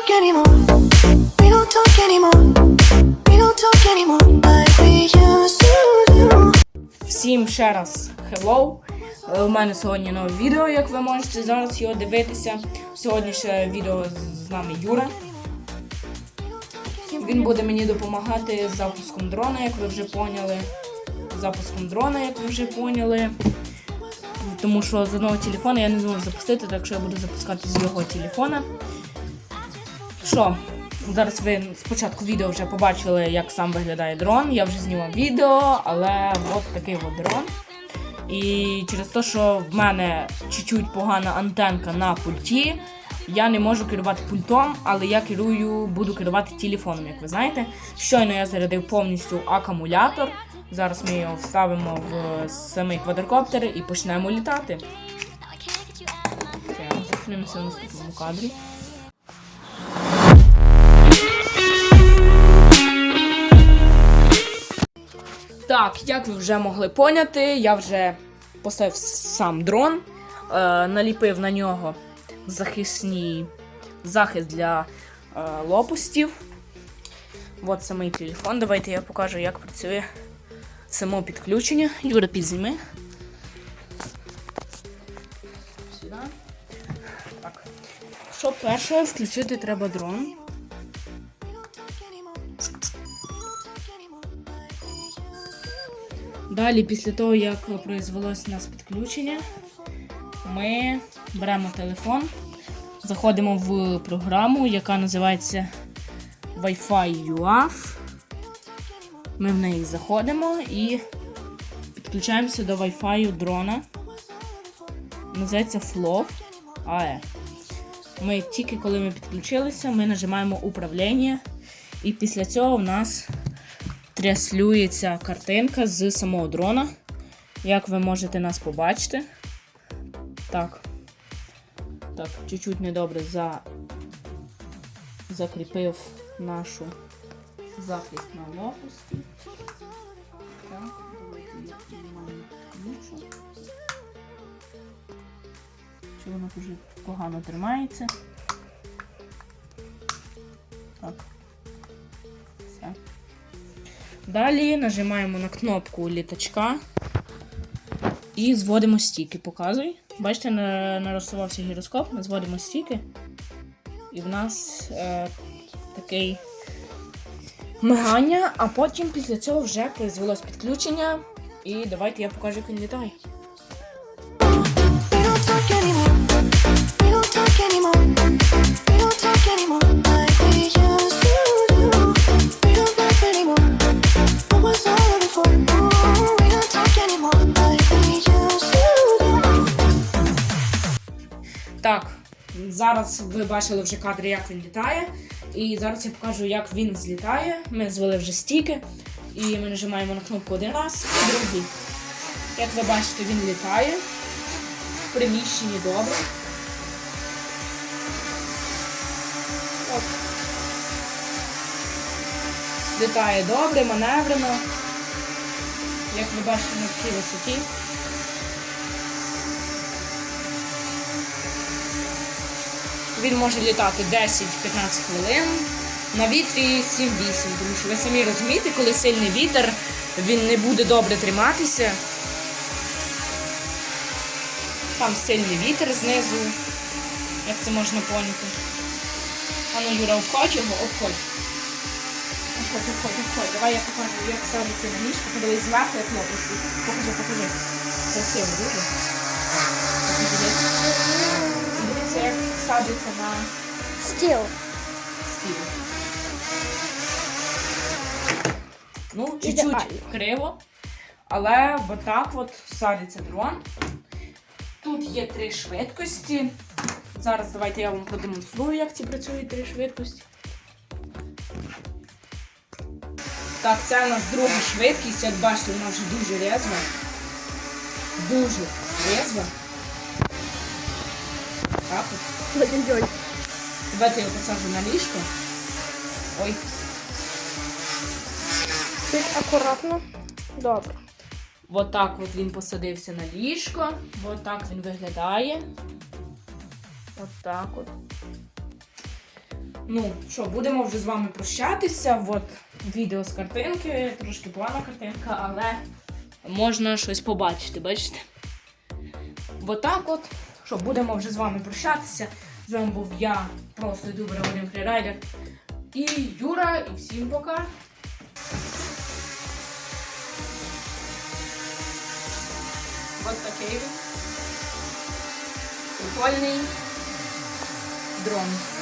talk anymore. We don't talk anymore. We don't talk anymore like we used to do. Всім ще раз hello. Е, У мене сьогодні нове відео, як ви можете зараз його дивитися. Сьогодні ще відео з- нами Юра. Він буде мені допомагати з запуском дрона, як ви вже поняли. З Запуском дрона, як ви вже поняли. Тому що з одного телефона я не зможу запустити, так що я буду запускати з його телефона. Що, зараз ви спочатку відео вже побачили, як сам виглядає дрон. Я вже знімав відео, але от такий от дрон. І через те, що в мене чуть-чуть погана антенка на пульті, я не можу керувати пультом, але я керую, буду керувати телефоном, як ви знаєте. Щойно я зарядив повністю акумулятор. Зараз ми його вставимо в самий квадрокоптер і почнемо літати. Все, зустрінемося в наступному кадрі. Так, як ви вже могли поняти, я вже поставив сам дрон, е, наліпив на нього захисні захист для е, лопастів. От самий телефон. Давайте я покажу, як працює само підключення. Юра, підзніми. Сюди. Так. Що перше, включити треба дрон. Далі, після того, як произвелося у нас підключення, ми беремо телефон, заходимо в програму, яка називається Wi-Fi UAF. Ми в неї заходимо і підключаємося до Wi-Fi дрона. Називається FLOV AE. Ми тільки коли ми підключилися, ми нажимаємо управління, і після цього в нас транслюється картинка з самого дрона. Як ви можете нас побачити. Так. Так, чуть-чуть недобре за... закріпив нашу захист на лопасті. Так, давайте я піднімаю ключу. Чи вона дуже погано тримається. Далі нажимаємо на кнопку літачка і зводимо стіки. Показуй. Бачите, на- нарисувався гіроскоп, ми зводимо стіки. І в нас е, такий мигання, а потім після цього вже призвелось підключення. І давайте я покажу, як він літає. Зараз ви бачили вже кадри, як він літає. І зараз я покажу, як він злітає. Ми звели вже стіки. І ми нажимаємо на кнопку один раз і другий. Як ви бачите, він літає. В приміщенні добре. От. Літає добре, маневрено. Як ви бачите на такій висоті. Він може літати 10-15 хвилин. На вітрі 7-8, тому що ви самі розумієте, коли сильний вітер, він не буде добре триматися. Там сильний вітер знизу. Як це можна поняти? Ану, Юра, обходь його, обходь. Обходь, обходь, обходь. Давай я покажу, як ставиться на ніжку, подивись зверху, як лопасті. Покажи, покажи. Красиво дуже. Садиться на Стіл. стіл. Ну, чуть-чуть криво, але отак от садиться дрон. Тут є три швидкості. Зараз давайте я вам продемонструю, як ці працюють три швидкості. Так, це у нас друга швидкість, як бачите, вона вже дуже різва. Дуже різва. От. Ой-ой-ой. Давайте я його посаджу на ліжко. Ой, Тут акуратно. Добре. от так от він посадився на ліжко. От так він виглядає. От так от. Ну, що, будемо вже з вами прощатися. От відео з картинки, трошки погана картинка, але можна щось побачити, бачите? От так от. Що, будемо вже з вами прощатися. З вами був я, просто ютубер Вадим Фрірайдер. І Юра, і всім пока. Ось такий. Прикольний дрон.